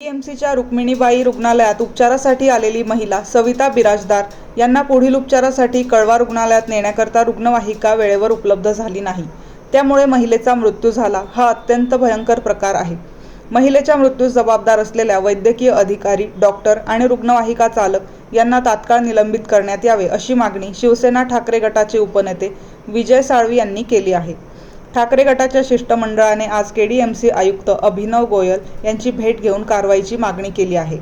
पीएमसीच्या रुक्मिणीबाई रुग्णालयात उपचारासाठी आलेली महिला सविता बिराजदार यांना पुढील उपचारासाठी कळवा रुग्णालयात नेण्याकरता रुग्णवाहिका वेळेवर उपलब्ध झाली नाही. त्यामुळे महिलेचा मृत्यू झाला. हा अत्यंत भयंकर प्रकार आहे. महिलेच्या मृत्यूस जबाबदार असलेल्या वैद्यकीय अधिकारी डॉक्टर आणि रुग्णवाहिका चालक यांना तात्काळ निलंबित करण्यात यावे अशी मागणी शिवसेना ठाकरे गटाचे उपनेते विजय साळवी यांनी केली आहे. ठाकरे गटाच्या शिष्टमंडळाने आज केडीएमसी आयुक्त अभिनव गोयल यांची भेट घेऊन कारवाईची मागणी केली आहे.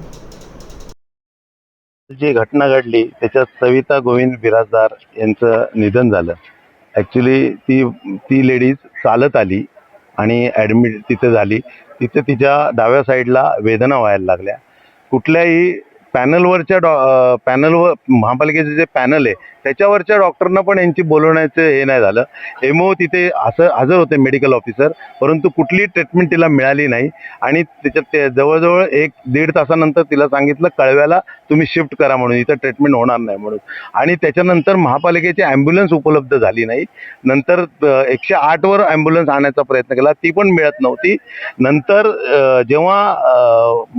जी घटना घडली त्याच्यात सविता गोविंद बिराजदार यांचं निधन झालं. ॲक्च्युली ती ती लेडीज चालत आली आणि ॲडमिट तिथे झाली. तिथे तिच्या डाव्या साईडला वेदना व्हायला लागल्या. कुठल्याही पॅनलवरच्या डॉ पॅनलवर महापालिकेचे जे पॅनल आहे त्याच्यावरच्या डॉक्टरनं पण यांची बोलवण्याचं हे नाही झालं. एमओ तिथे असं हजर होते मेडिकल ऑफिसर परंतु कुठलीही ट्रीटमेंट तिला मिळाली नाही. आणि त्याच्यात ते जवळजवळ एक दीड तासानंतर तिला सांगितलं कळव्याला तुम्ही शिफ्ट करा म्हणून इथं ट्रीटमेंट होणार नाही म्हणून. आणि त्याच्यानंतर महापालिकेची ॲम्ब्युलन्स उपलब्ध झाली नाही. नंतर एकशे आठवर ॲम्ब्युलन्स आणण्याचा प्रयत्न केला ती पण मिळत नव्हती. नंतर जेव्हा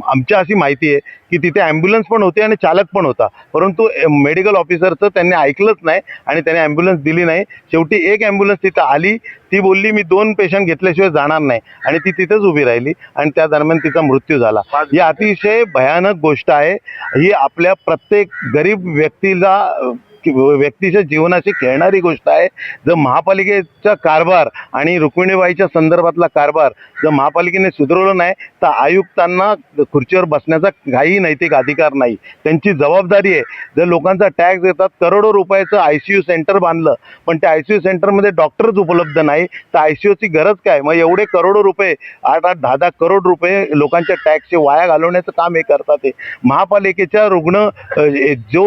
आमच्या अशी माहिती आहे की तिथे ॲम्ब्युलन्स पण होती आणि चालक पण होता. परंतु मेडिकल ऑफिसरचं त्यांनी ऐकलंच नाही आणि त्याने ॲम्ब्युलन्स दिली नाही. शेवटी एक ॲम्ब्युलन्स तिथं आली. ती बोलली मी दोन पेशंट घेतल्याशिवाय जाणार नाही. आणि ती तिथेच उभी राहिली आणि त्या दरम्यान तिचा मृत्यू झाला. ही अतिशय भयानक गोष्ट आहे. ही आपल्या प्रत्येक गरीब व्यक्तीला व्यक्तीच्या जीवनाशी खेळणारी गोष्ट आहे. जर महापालिकेचा कारभार आणि रुक्मिणीबाईच्या संदर्भातला कारभार जर महापालिकेने सुधारवला नाही तर आयुक्तांना खुर्चीवर बसण्याचा काही नैतिक अधिकार नाही. त्यांची जबाबदारी आहे. जर लोकांचा टॅक्स देतात करोडो रुपयाचं आय सी यू सेंटर बांधलं पण त्या आय सी यू सेंटरमध्ये डॉक्टरच उपलब्ध नाही तर आय सी यूची गरज काय? मग एवढे करोडो रुपये आठ आठ दहा दहा करोड रुपये लोकांच्या टॅक्सचे वाया घालवण्याचं काम हे करतात ते महापालिकेच्या रुग्ण जो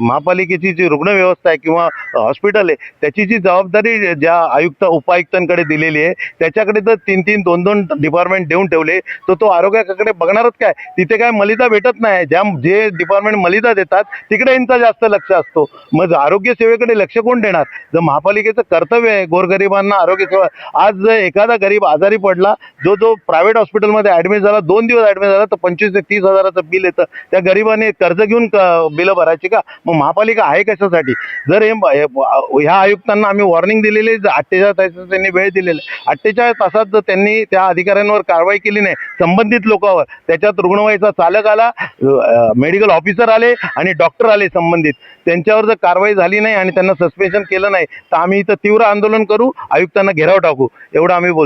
महापालिकेची जी रुग्ण व्यवस्था आहे किंवा हॉस्पिटल आहे त्याची जी जबाबदारी ज्या आयुक्त उपायुक्तांकडे दिलेली आहे त्याच्याकडे तर तीन तीन दोन दोन डिपार्टमेंट देऊन ठेवले तर तो आरोग्याकडे बघणारच काय? तिथे काय मलिदा भेटत नाही. ज्या जे डिपार्टमेंट मलिदा देतात तिकडे यांचा जास्त लक्ष असतो. मग आरोग्य सेवेकडे लक्ष कोण देणार? जर महापालिकेचं कर्तव्य आहे गोरगरिबांना आरोग्य सेवा. आज जर एखादा गरीब आजारी पडला जो जो प्रायव्हेट हॉस्पिटलमध्ये ॲडमिट झाला दोन दिवस ॲडमिट झाला तर पंचवीस ते तीस हजाराचं बिल येतं. त्या गरिबाने कर्ज घेऊन बिलं भरायची का? मग महापालिका आहे कशासाठी जर हे ह्या आयुक्तांना आम्ही वॉर्निंग दिलेली अठ्ठेचाळीस तासाचा त्यांनी वेळ दिलेला अठ्ठेचाळीस तासात जर त्यांनी त्या अधिकाऱ्यांवर कारवाई केली नाही संबंधित लोकांवर त्याच्यात रुग्णवाहिका चालक आला मेडिकल ऑफिसर आले आणि डॉक्टर आले संबंधित. त्यांच्यावर जर कारवाई झाली नाही आणि त्यांना सस्पेन्शन केलं नाही तर आम्ही इथं तीव्र आंदोलन करू आयुक्तांना घेराव टाकू. एवढं आम्ही बोलतो.